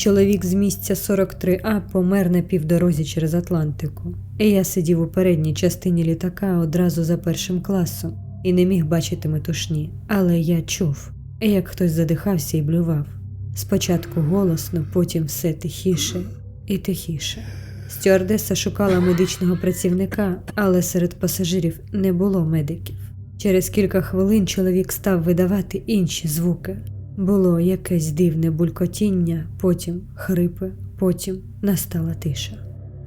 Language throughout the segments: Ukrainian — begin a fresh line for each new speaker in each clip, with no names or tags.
Чоловік з місця 43А помер на півдорозі через Атлантику, і я сидів у передній частині літака одразу за першим класом і не міг бачити метушні, але я чув, як хтось задихався і блював. Спочатку голосно, потім все тихіше і тихіше. Стюардеса шукала медичного працівника, але серед пасажирів не було медиків. Через кілька хвилин чоловік став видавати інші звуки. Було якесь дивне булькотіння, потім хрипи, потім настала тиша.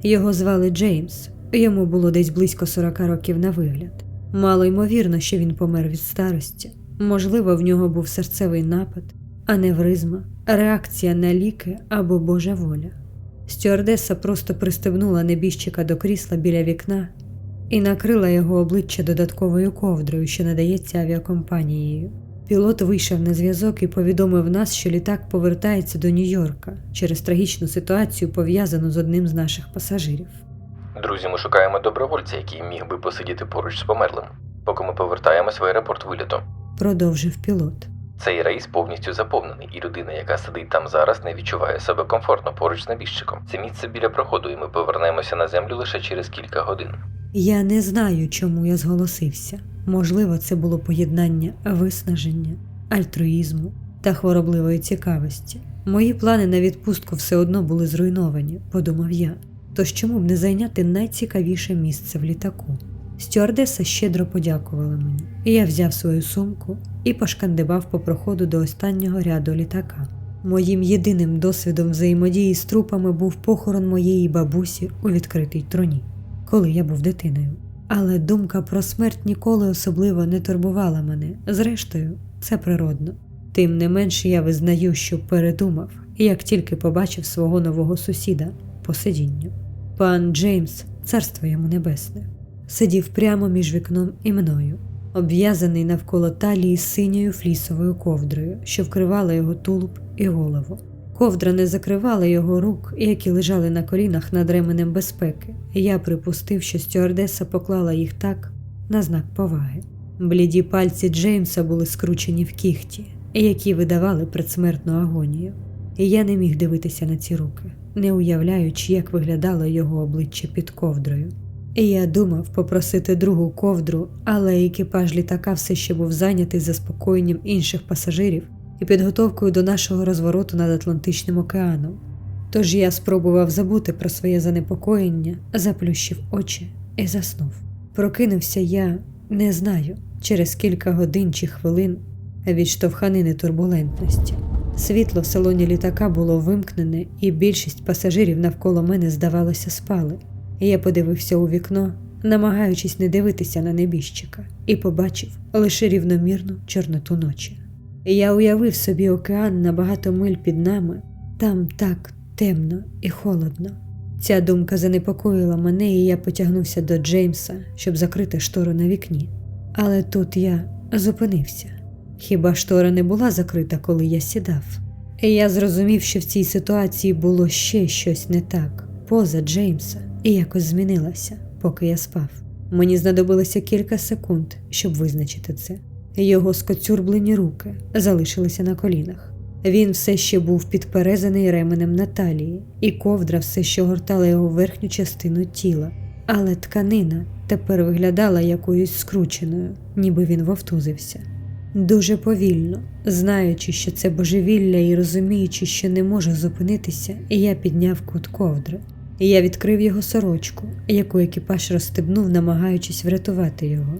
Його звали Джеймс, йому було десь близько 40 років на вигляд. Мало ймовірно, що він помер від старості. Можливо, в нього був серцевий напад, аневризма, реакція на ліки або Божа воля. Стюардеса просто пристебнула небіжчика до крісла біля вікна і накрила його обличчя додатковою ковдрою, що надається авіакомпанією. Пілот вийшов на зв'язок і повідомив нас, що літак повертається до Нью-Йорка через трагічну ситуацію, пов'язану з одним з наших пасажирів.
Друзі, ми шукаємо добровольця, який міг би посидіти поруч з померлим, поки ми повертаємось в аеропорт виліту.
Продовжив пілот.
Цей рейс повністю заповнений, і людина, яка сидить там зараз, не відчуває себе комфортно поруч з небіжчиком. Це місце біля проходу, і ми повернемося на землю лише через кілька годин.
Я не знаю, чому я зголосився. Можливо, це було поєднання виснаження, альтруїзму та хворобливої цікавості. Мої плани на відпустку все одно були зруйновані, подумав я. Тож чому б не зайняти найцікавіше місце в літаку? Стюардеса щедро подякувала мені, і я взяв свою сумку і пошкандибав по проходу до останнього ряду літака. Моїм єдиним досвідом взаємодії з трупами був похорон моєї бабусі у відкритій троні, коли я був дитиною. Але думка про смерть ніколи особливо не турбувала мене. Зрештою, це природно. Тим не менш я визнаю, що передумав, як тільки побачив свого нового сусіда по сидінню. Пан Джеймс, царство йому небесне, сидів прямо між вікном і мною, обв'язаний навколо талії синьою флісовою ковдрою, що вкривала його тулуб і голову. Ковдра не закривала його рук, які лежали на колінах над ременем безпеки, і я припустив, що стюардеса поклала їх так на знак поваги. Бліді пальці Джеймса були скручені в кіхті, які видавали предсмертну агонію, і я не міг дивитися на ці руки, не уявляючи, як виглядало його обличчя під ковдрою. Я думав попросити другу ковдру, але екіпаж літака все ще був зайнятий заспокоєнням інших пасажирів і підготовкою до нашого розвороту над Атлантичним океаном. Тож я спробував забути про своє занепокоєння, заплющив очі і заснув. Прокинувся я не знаю, через кілька годин чи хвилин від штовханини турбулентності. Світло в салоні літака було вимкнене, і більшість пасажирів навколо мене, здавалося, спали. Я подивився у вікно, намагаючись не дивитися на небіжчика, і побачив лише рівномірну чорноту ночі. Я уявив собі океан на багато миль під нами, там так темно і холодно. Ця думка занепокоїла мене, і я потягнувся до Джеймса, щоб закрити штору на вікні. Але тут я зупинився. Хіба штора не була закрита, коли я сідав? І я зрозумів, що в цій ситуації було ще щось не так, поза Джеймса, і якось змінилася, поки я спав. Мені знадобилося кілька секунд, щоб визначити це. Його скоцюрблені руки залишилися на колінах. Він все ще був підперезаний ременем на талії, і ковдра все ще гортала його верхню частину тіла, але тканина тепер виглядала якоюсь скрученою, ніби він вовтузився. Дуже повільно, знаючи, що це божевілля, і розуміючи, що не може зупинитися, я підняв кут ковдри. Я відкрив його сорочку, яку екіпаж розстебнув, намагаючись врятувати його.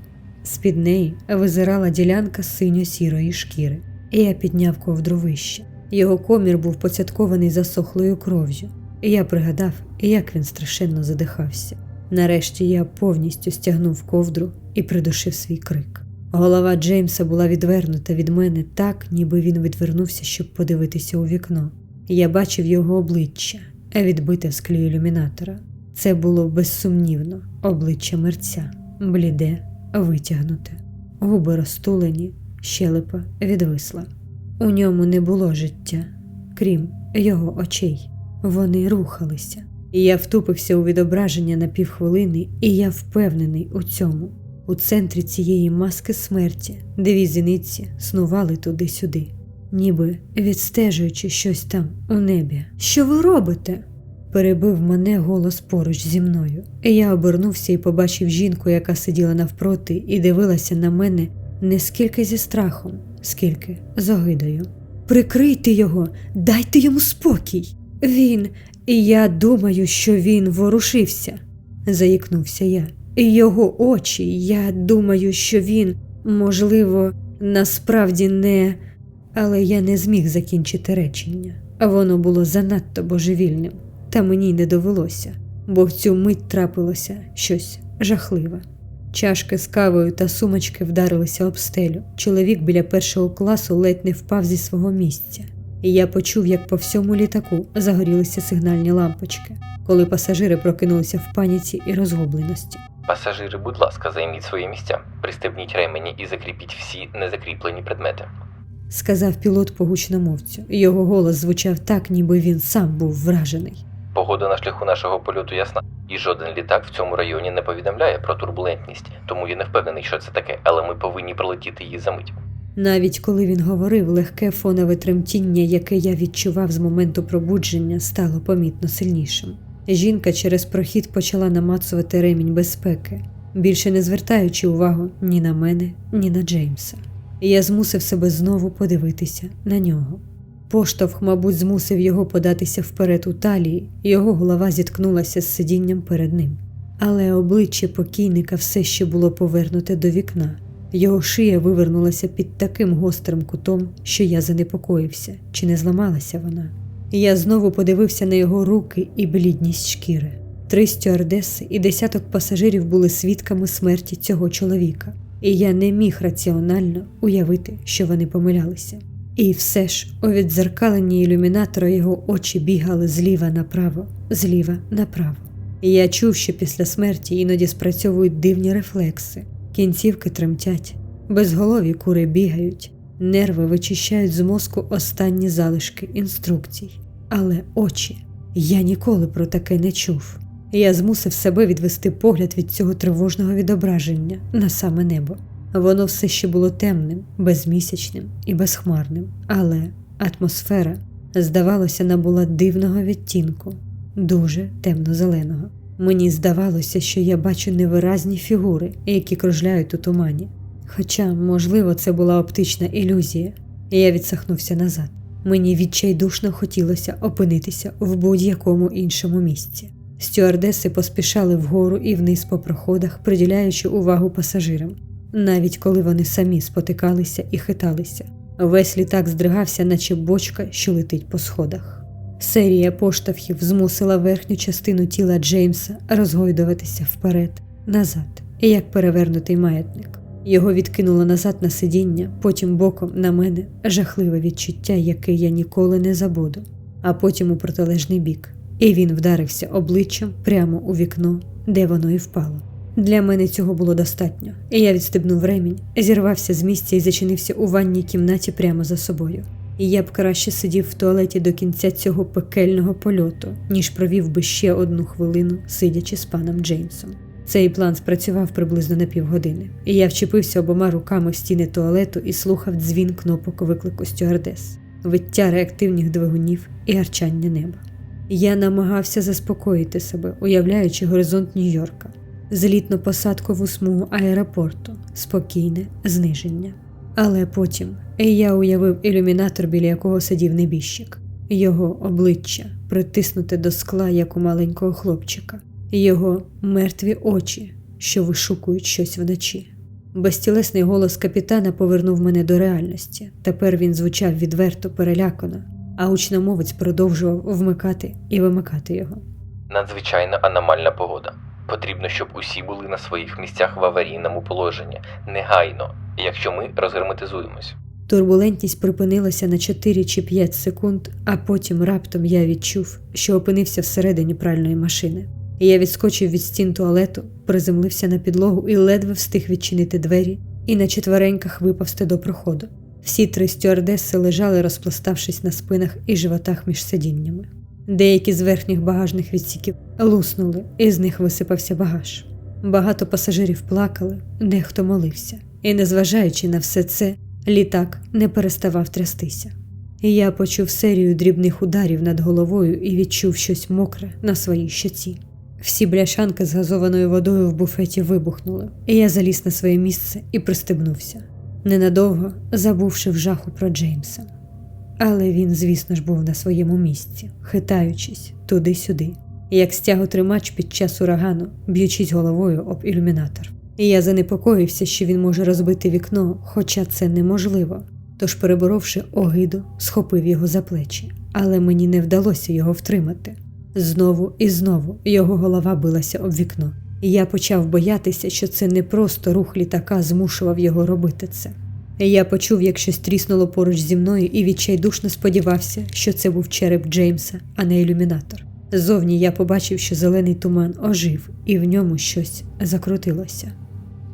З-під неї визирала ділянка синьо-сірої шкіри, і я підняв ковдру вище. Його комір був поцяткований засохлою кров'ю, і я пригадав, як він страшенно задихався. Нарешті я повністю стягнув ковдру і придушив свій крик. Голова Джеймса була відвернута від мене так, ніби він відвернувся, щоб подивитися у вікно. Я бачив його обличчя, відбите в склі ілюмінатора. Це було безсумнівно обличчя мерця, бліде, витягнуте, губи розтулені, щелепа відвисла. У ньому не було життя, крім його очей. Вони рухалися. Я втупився у відображення на півхвилини, і я впевнений у цьому. У центрі цієї маски смерті, де візениці снували туди-сюди. Ніби відстежуючи щось там у небі. Що ви робите? Перебив мене голос поруч зі мною. Я обернувся і побачив жінку, яка сиділа навпроти, і дивилася на мене не скільки зі страхом, скільки з огидою. Прикрийте його, дайте йому спокій. Він, я думаю, що він ворушився, заїкнувся я. Його очі, я думаю, що він, можливо, насправді не. Але я не зміг закінчити речення. Воно було занадто божевільним, та мені не довелося, бо в цю мить трапилося щось жахливе. Чашки з кавою та сумочки вдарилися об стелю. Чоловік біля першого класу ледь не впав зі свого місця. І я почув, як по всьому літаку загорілися сигнальні лампочки, коли пасажири прокинулися в паніці і розгубленості.
Пасажири, будь ласка, займіть свої місця, пристебніть ремені і закріпіть всі незакріплені предмети.
Сказав пілот по гучномовцю. Його голос звучав так, ніби він сам був вражений.
Погода на шляху нашого польоту ясна, і жоден літак в цьому районі не повідомляє про турбулентність, тому я не впевнений, що це таке, але ми повинні пролетіти її за мить.
Навіть коли він говорив, легке фонове тремтіння, яке я відчував з моменту пробудження, стало помітно сильнішим. Жінка через прохід почала намацувати ремінь безпеки, більше не звертаючи увагу ні на мене, ні на Джеймса. Я змусив себе знову подивитися на нього. Поштовх, мабуть, змусив його податися вперед у талії, його голова зіткнулася з сидінням перед ним. Але обличчя покійника все ще було повернуте до вікна. Його шия вивернулася під таким гострим кутом, що я занепокоївся, чи не зламалася вона. Я знову подивився на його руки і блідність шкіри. Три стюардеси і десяток пасажирів були свідками смерті цього чоловіка, і я не міг раціонально уявити, що вони помилялися. І все ж у віддзеркаленні ілюмінатора його очі бігали зліва направо, зліва направо. Я чув, що після смерті іноді спрацьовують дивні рефлекси, кінцівки тремтять, безголові кури бігають, нерви вичищають з мозку останні залишки інструкцій. Але очі я ніколи про таке не чув. Я змусив себе відвести погляд від цього тривожного відображення на саме небо. Воно все ще було темним, безмісячним і безхмарним, але атмосфера, здавалося, набула дивного відтінку, дуже темно-зеленого. Мені здавалося, що я бачу невиразні фігури, які кружляють у тумані. Хоча, можливо, це була оптична ілюзія, я відсахнувся назад. Мені відчайдушно хотілося опинитися в будь-якому іншому місці. Стюардеси поспішали вгору і вниз по проходах, приділяючи увагу пасажирам, навіть коли вони самі спотикалися і хиталися. Весь літак здригався, наче бочка, що летить по сходах. Серія поштовхів змусила верхню частину тіла Джеймса розгойдуватися вперед, назад, як перевернутий маятник. Його відкинуло назад на сидіння, потім боком на мене жахливе відчуття, яке я ніколи не забуду, а потім у протилежний бік, і він вдарився обличчям прямо у вікно, де воно і впало. Для мене цього було достатньо, і я відстебнув ремінь, зірвався з місця і зачинився у ванній кімнаті прямо за собою. І я б краще сидів в туалеті до кінця цього пекельного польоту, ніж провів би ще одну хвилину, сидячи з паном Джеймсом. Цей план спрацював приблизно на півгодини, і я вчепився обома руками в стіни туалету і слухав дзвін кнопок виклику стюардес, виття реактивних двигунів і гарчання неба. Я намагався заспокоїти себе, уявляючи горизонт Нью-Йорка, злітно-посадкову смугу аеропорту, спокійне зниження. Але потім я уявив ілюмінатор, біля якого сидів небіжчик, його обличчя притиснуте до скла, як у маленького хлопчика, його мертві очі, що вишукують щось вночі. Безтілесний голос капітана повернув мене до реальності. Тепер він звучав відверто перелякано, а учномовець продовжував вмикати і вимикати його.
Надзвичайно аномальна погода. Потрібно, щоб усі були на своїх місцях в аварійному положенні, негайно, якщо ми розгерметизуємось.
Турбулентність припинилася на 4 чи 5 секунд, а потім раптом я відчув, що опинився всередині пральної машини. Я відскочив від стін туалету, приземлився на підлогу і ледве встиг відчинити двері і на четвереньках виповзти до проходу. Всі три стюардеси лежали, розпластавшись на спинах і животах між сидіннями. Деякі з верхніх багажних відсіків луснули, і з них висипався багаж. Багато пасажирів плакали, дехто молився, і, незважаючи на все це, літак не переставав трястися. Я почув серію дрібних ударів над головою і відчув щось мокре на своїй щоці. Всі бляшанки з газованою водою в буфеті вибухнули, і я заліз на своє місце і пристебнувся, ненадовго забувши в жаху про Джеймса. Але він, звісно ж, був на своєму місці, хитаючись туди-сюди, як стяготримач під час урагану, б'ючись головою об ілюмінатор. І я занепокоївся, що він може розбити вікно, хоча це неможливо. Тож, переборовши огиду, схопив його за плечі, але мені не вдалося його втримати. Знову і знову його голова билася об вікно, і я почав боятися, що це не просто рух літака змушував його робити це. Я почув, як щось тріснуло поруч зі мною і відчайдушно сподівався, що це був череп Джеймса, а не ілюмінатор. Зовні я побачив, що зелений туман ожив, і в ньому щось закрутилося.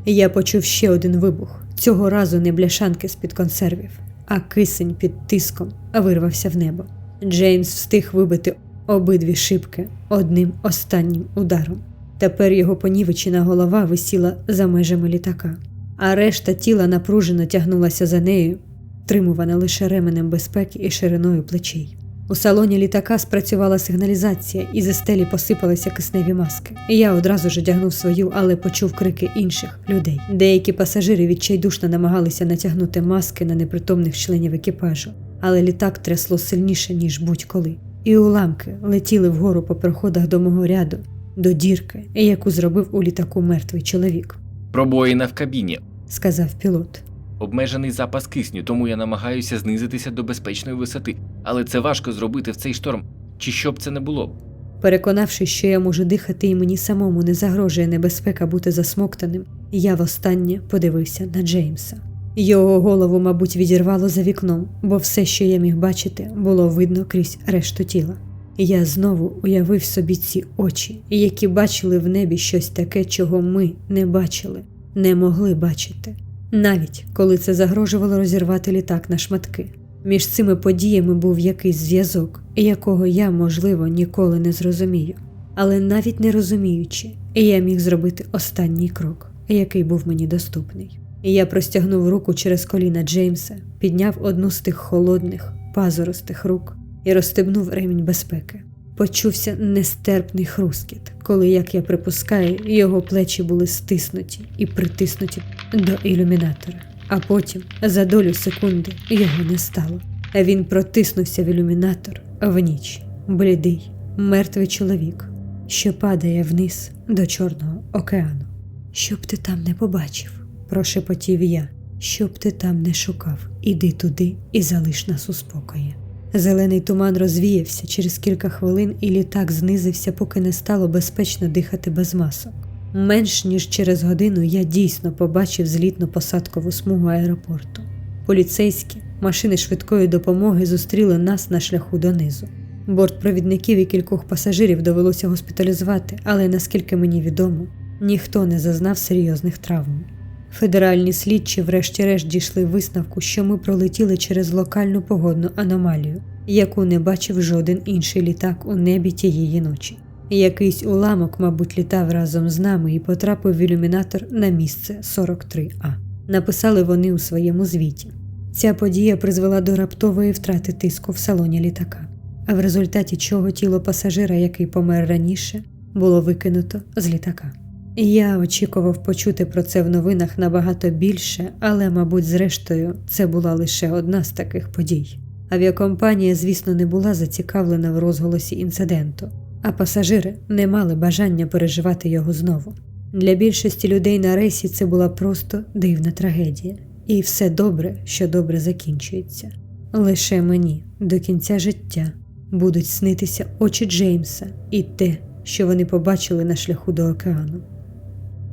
Я почув ще один вибух, цього разу не бляшанки з-під консервів, а кисень під тиском вирвався в небо. Джеймс встиг вибити обидві шибки одним останнім ударом. Тепер його понівечена голова висіла за межами літака, а решта тіла напружено тягнулася за нею, тримувана лише ременем безпеки і шириною плечей. У салоні літака спрацювала сигналізація, і зі стелі посипалися кисневі маски. Я одразу ж одягнув свою, але почув крики інших людей. Деякі пасажири відчайдушно намагалися натягнути маски на непритомних членів екіпажу, але літак трясло сильніше, ніж будь-коли. І уламки летіли вгору по проходах до мого ряду, до дірки, яку зробив у літаку мертвий чоловік,
Пробоїна в кабіні.
сказав пілот.
Обмежений запас кисню, тому я намагаюся знизитися до безпечної висоти. Але це важко зробити в цей шторм. Чи що б це не було?
Переконавшись, що я можу дихати і мені самому не загрожує небезпека бути засмоктаним, я востаннє подивився на Джеймса. Його голову, мабуть, відірвало за вікном, бо все, що я міг бачити, було видно крізь решту тіла. Я знову уявив собі ці очі, які бачили в небі щось таке, чого ми не бачили, не могли бачити, навіть коли це загрожувало розірвати літак на шматки. Між цими подіями був якийсь зв'язок, якого я, можливо, ніколи не зрозумію. Але навіть не розуміючи, я міг зробити останній крок, який був мені доступний. Я простягнув руку через коліна Джеймса, підняв одну з тих холодних, пазуростих рук і розстебнув ремінь безпеки. Почувся нестерпний хрускіт, коли, як я припускаю, його плечі були стиснуті і притиснуті до ілюмінатора. А потім, за долю секунди, його не стало. Він протиснувся в ілюмінатор в ніч, блідий, мертвий чоловік, що падає вниз до Чорного океану. Щоб ти там не побачив, прошепотів я, щоб ти там не шукав, іди туди і залиш нас у спокої. Зелений туман розвіявся через кілька хвилин, і літак знизився, поки не стало безпечно дихати без масок. Менш ніж через годину я дійсно побачив злітно-посадкову смугу аеропорту. Поліцейські машини швидкої допомоги зустріли нас на шляху донизу. Бортпровідників і кількох пасажирів довелося госпіталізувати, але наскільки мені відомо, ніхто не зазнав серйозних травм. Федеральні слідчі, врешті-решт, дійшли висновку, що ми пролетіли через локальну погодну аномалію, яку не бачив жоден інший літак у небі тієї ночі. Якийсь уламок, мабуть, літав разом з нами і потрапив в ілюмінатор на місце 43А. Написали вони у своєму звіті. Ця подія призвела до раптової втрати тиску в салоні літака, а в результаті чого тіло пасажира, який помер раніше, було викинуто з літака. Я очікував почути про це в новинах набагато більше, але, мабуть, зрештою, це була лише одна з таких подій. Авіакомпанія, звісно, не була зацікавлена в розголосі інциденту, а пасажири не мали бажання переживати його знову. Для більшості людей на рейсі це була просто дивна трагедія, і все добре, що добре закінчується. Лише мені до кінця життя будуть снитися очі Джеймса і те, що вони побачили на шляху до океану.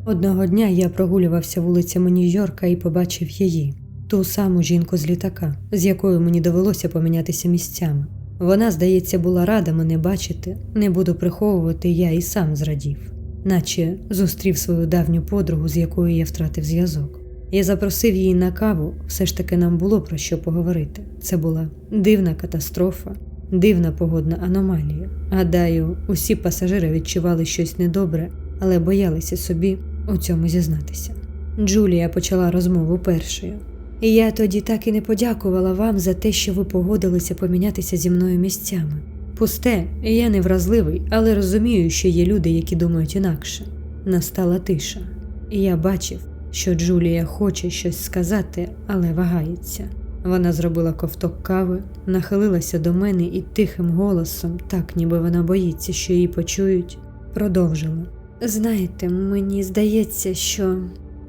Одного дня я прогулювався вулицями Нью-Йорка і побачив її, ту саму жінку з літака, з якою мені довелося помінятися місцями. Вона, здається, була рада мене бачити, не буду приховувати, я і сам зрадів, наче зустрів свою давню подругу, з якою я втратив зв'язок. Я запросив її на каву, все ж таки нам було про що поговорити. Це була дивна катастрофа, дивна погодна аномалія. Гадаю, усі пасажири відчували щось недобре, але боялися собі у цьому зізнатися. Джулія почала розмову першою. Я тоді так і не подякувала вам за те, що ви погодилися помінятися зі мною місцями. Пусте, я не вразливий, але розумію, що є люди, які думають інакше. Настала тиша, я бачив, що Джулія хоче щось сказати, але вагається. Вона зробила ковток кави, нахилилася до мене і тихим голосом, так ніби вона боїться, що її почують, продовжила. Знаєте, мені здається, що,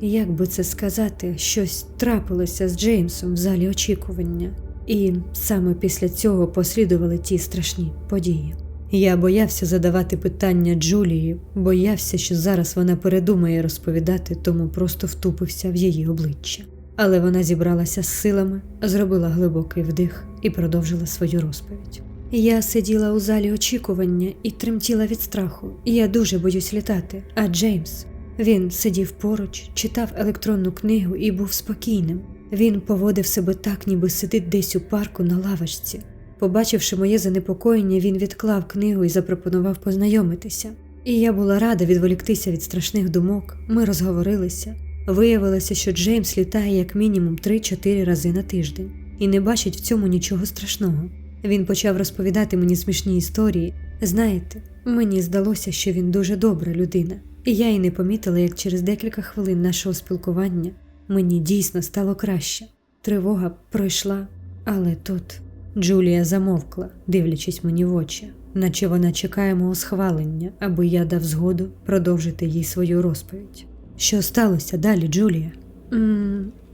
як би це сказати, щось трапилося з Джеймсом в залі очікування, і саме після цього послідували ті страшні події. Я боявся задавати питання Джулії, боявся, що зараз вона передумає розповідати, тому просто втупився в її обличчя. Але вона зібралася з силами, зробила глибокий вдих і продовжила свою розповідь. Я сиділа у залі очікування і тремтіла від страху. Я дуже боюсь літати. А Джеймс він сидів поруч, читав електронну книгу і був спокійним. Він поводив себе так, ніби сидить десь у парку на лавочці. Побачивши моє занепокоєння, він відклав книгу і запропонував познайомитися. І я була рада відволіктися від страшних думок. Ми розговорилися. Виявилося, що Джеймс літає як мінімум 3-4 рази на тиждень і не бачить в цьому нічого страшного. Він почав розповідати мені смішні історії. Знаєте, мені здалося, що він дуже добра людина, і я й не помітила, як через декілька хвилин нашого спілкування мені дійсно стало краще. Тривога пройшла, але тут Джулія замовкла, дивлячись мені в очі, наче вона чекає мого схвалення, аби я дав згоду продовжити їй свою розповідь. Що сталося далі, Джулія?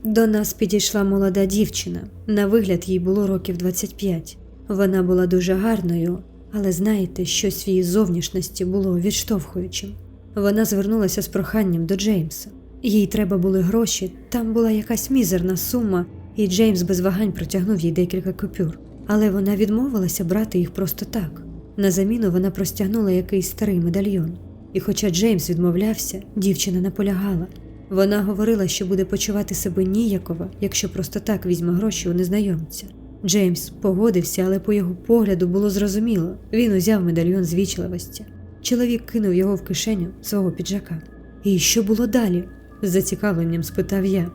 до нас підійшла молода дівчина. На вигляд їй було років 25. Вона була дуже гарною, але знаєте, щось в її зовнішності було відштовхуючим. Вона звернулася з проханням до Джеймса. Їй треба були гроші, там була якась мізерна сума, і Джеймс без вагань протягнув їй декілька купюр. Але вона відмовилася брати їх просто так. На заміну вона простягнула якийсь старий медальйон. І хоча Джеймс відмовлявся, дівчина наполягала. Вона говорила, що буде почувати себе ніяково, якщо просто так візьме гроші у незнайомця. Джеймс погодився, але по його погляду було зрозуміло він узяв медальйон з вічливості. Чоловік кинув його в кишеню свого піджака. І що було далі? з зацікавленням спитав я.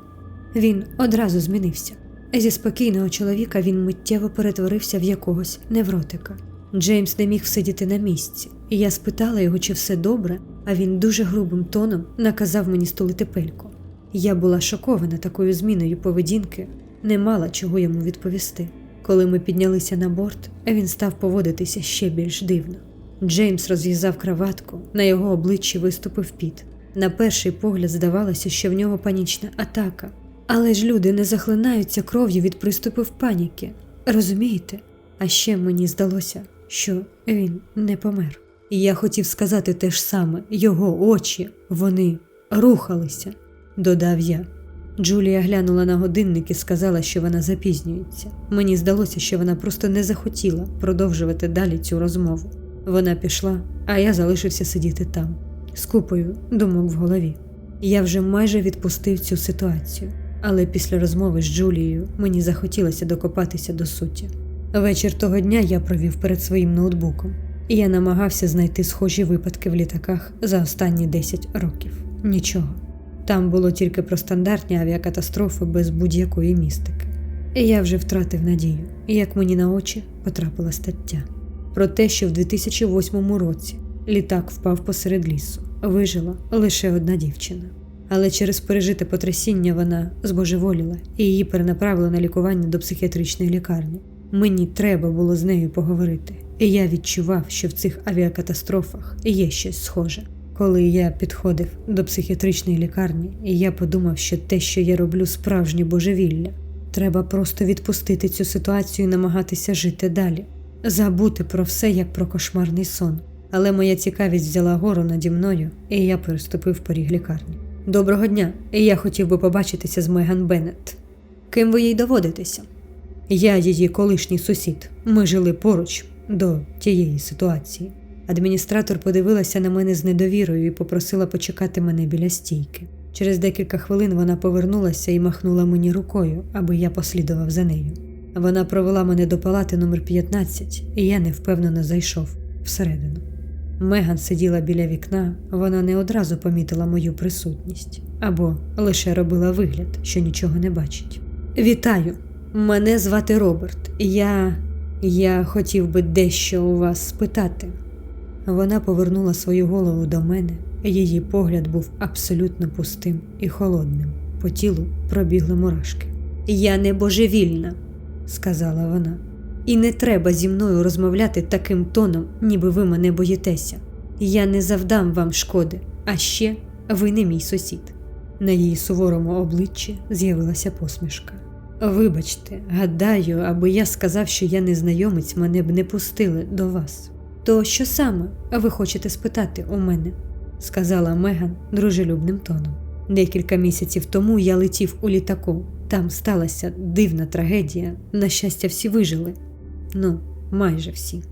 Він одразу змінився. Зі спокійного чоловіка він миттєво перетворився в якогось невротика. Джеймс не міг сидіти на місці, і я спитала його, чи все добре, а він дуже грубим тоном наказав мені стулити пельку. Я була шокована такою зміною поведінки, не мала чого йому відповісти. Коли ми піднялися на борт, він став поводитися ще більш дивно. Джеймс розв'язав краватку, на його обличчі виступив піт. На перший погляд здавалося, що в нього панічна атака. Але ж люди не захлинаються кров'ю від приступів паніки. Розумієте? А ще мені здалося, що він не помер. І я хотів сказати те ж саме: його очі, вони рухалися, додав я. Джулія глянула на годинник і сказала, що вона запізнюється. Мені здалося, що вона просто не захотіла продовжувати далі цю розмову. Вона пішла, а я залишився сидіти там, з купою думок в голові. Я вже майже відпустив цю ситуацію, але після розмови з Джулією мені захотілося докопатися до суті. Вечір того дня я провів перед своїм ноутбуком, і я намагався знайти схожі випадки в літаках за останні 10 років. Нічого. Там було тільки про стандартні авіакатастрофи без будь-якої містики. І я вже втратив надію, як мені на очі потрапила стаття про те, що в 2008 році літак впав посеред лісу. Вижила лише одна дівчина. Але через пережите потрясіння вона збожеволіла і її перенаправили на лікування до психіатричної лікарні. Мені треба було з нею поговорити, і я відчував, що в цих авіакатастрофах є щось схоже. Коли я підходив до психіатричної лікарні, і я подумав, що те, що я роблю, справжнє божевілля. Треба просто відпустити цю ситуацію і намагатися жити далі, забути про все як про кошмарний сон. Але моя цікавість взяла гору наді мною, і я переступив поріг лікарні. Доброго дня! Я хотів би побачитися з Меган Беннет. Ким ви їй доводитеся? Я її колишній сусід. Ми жили поруч до тієї ситуації. Адміністратор подивилася на мене з недовірою і попросила почекати мене біля стійки. Через декілька хвилин вона повернулася і махнула мені рукою, аби я послідував за нею. Вона провела мене до палати номер 15, і я невпевнено зайшов всередину. Меган сиділа біля вікна, вона не одразу помітила мою присутність або лише робила вигляд, що нічого не бачить. Вітаю! Мене звати Роберт. Я. Я хотів би дещо у вас спитати. Вона повернула свою голову до мене. Її погляд був абсолютно пустим і холодним. По тілу пробігли мурашки. Я не божевільна, сказала вона. І не треба зі мною розмовляти таким тоном, ніби ви мене боїтеся. Я не завдам вам шкоди, а ще ви не мій сусід. На її суворому обличчі з'явилася посмішка. Вибачте, гадаю, аби я сказав, що я незнайомець, мене б не пустили до вас. То що саме ви хочете спитати у мене? сказала Меган дружелюбним тоном. Декілька місяців тому я летів у літаку. Там сталася дивна трагедія. На щастя, всі вижили. Ну, майже всі.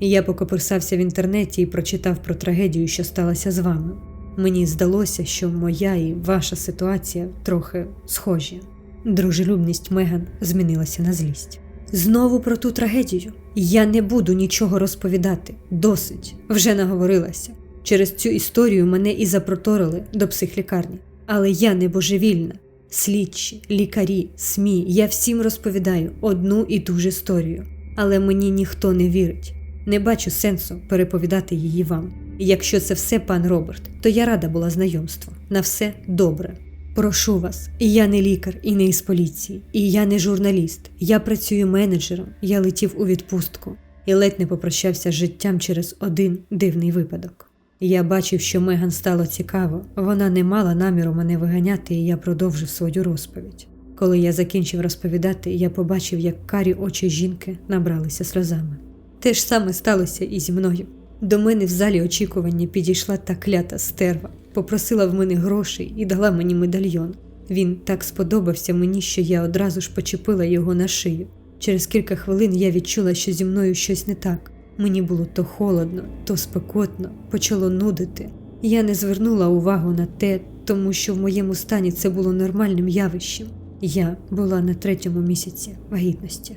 Я покоперсався в інтернеті і прочитав про трагедію, що сталася з вами. Мені здалося, що моя і ваша ситуація трохи схожі. Дружелюбність Меган змінилася на злість. Знову про ту трагедію. Я не буду нічого розповідати. Досить, вже наговорилася. Через цю історію мене і запроторили до психлікарні. Але я не божевільна. Слідчі, лікарі, СМІ, я всім розповідаю одну і ту ж історію. Але мені ніхто не вірить. Не бачу сенсу переповідати її вам. Якщо це все, пан Роберт, то я рада була знайомству. На все добре. Прошу вас, я не лікар і не із поліції, і я не журналіст. Я працюю менеджером, я летів у відпустку і ледь не попрощався з життям через один дивний випадок. Я бачив, що Меган стало цікаво, вона не мала наміру мене виганяти, і я продовжив свою розповідь. Коли я закінчив розповідати, я побачив, як карі очі жінки набралися сльозами. Те ж саме сталося і зі мною. До мене в залі очікування підійшла та клята стерва, попросила в мене грошей і дала мені медальйон. Він так сподобався мені, що я одразу ж почепила його на шию. Через кілька хвилин я відчула, що зі мною щось не так. Мені було то холодно, то спекотно, почало нудити. Я не звернула увагу на те, тому що в моєму стані це було нормальним явищем. Я була на третьому місяці вагітності.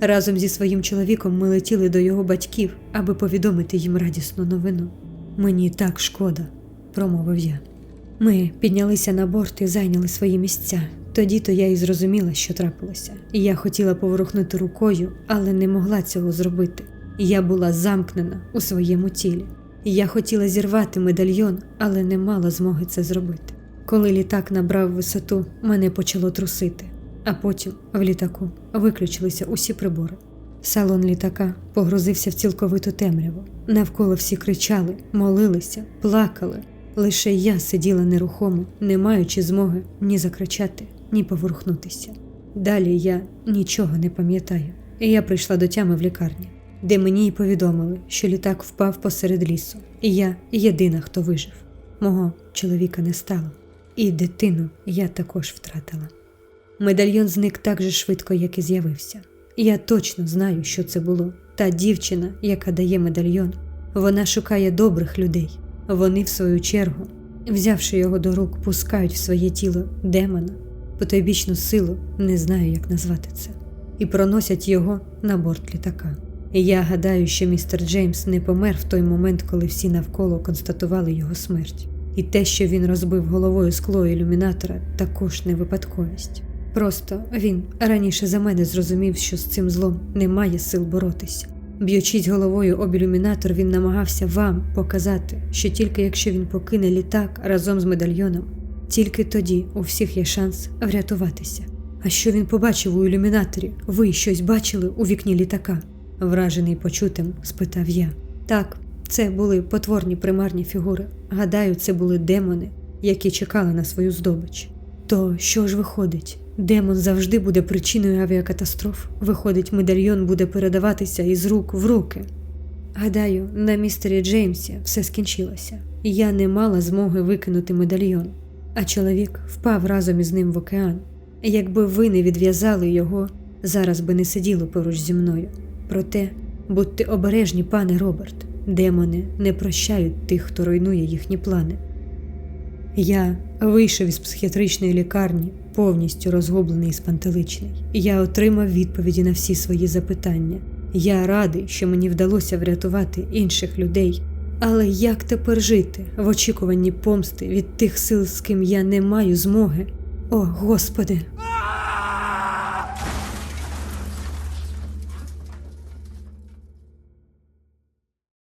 Разом зі своїм чоловіком ми летіли до його батьків, аби повідомити їм радісну новину. Мені так шкода, промовив я. Ми піднялися на борт і зайняли свої місця. Тоді то я і зрозуміла, що трапилося. Я хотіла поворухнути рукою, але не могла цього зробити. Я була замкнена у своєму тілі. Я хотіла зірвати медальйон, але не мала змоги це зробити. Коли літак набрав висоту, мене почало трусити, а потім в літаку виключилися усі прибори. Салон літака погрузився в цілковиту темряву. Навколо всі кричали, молилися, плакали. Лише я сиділа нерухомо, не маючи змоги ні закричати, ні поворухнутися. Далі я нічого не пам'ятаю, і я прийшла до тями в лікарні, де мені й повідомили, що літак впав посеред лісу, і я єдина, хто вижив. Мого чоловіка не стало, і дитину я також втратила. Медальйон зник так же швидко, як і з'явився. Я точно знаю, що це було. Та дівчина, яка дає медальйон, вона шукає добрих людей. Вони, в свою чергу, взявши його до рук, пускають в своє тіло демона, потойбічну силу, не знаю, як назвати це, і проносять його на борт літака. Я гадаю, що містер Джеймс не помер в той момент, коли всі навколо констатували його смерть. І те, що він розбив головою скло ілюмінатора, також не випадковість. Просто він раніше за мене зрозумів, що з цим злом немає сил боротися. Б'ючись головою об ілюмінатор, він намагався вам показати, що тільки якщо він покине літак разом з медальйоном, тільки тоді у всіх є шанс врятуватися. А що він побачив у ілюмінаторі? Ви щось бачили у вікні літака? Вражений почутим, спитав я. Так, це були потворні примарні фігури. Гадаю, це були демони, які чекали на свою здобич. То що ж виходить? Демон завжди буде причиною авіакатастроф. Виходить, медальйон буде передаватися із рук в руки. Гадаю, на містері Джеймсі все скінчилося. Я не мала змоги викинути медальйон, а чоловік впав разом із ним в океан. Якби ви не відв'язали його, зараз би не сиділо поруч зі мною. Проте будьте обережні, пане Роберт. Демони не прощають тих, хто руйнує їхні плани. Я вийшов із психіатричної лікарні, повністю розгублений і спантеличний. Я отримав відповіді на всі свої запитання. Я радий, що мені вдалося врятувати інших людей. Але як тепер жити в очікуванні помсти від тих сил, з ким я не маю змоги? О, Господи!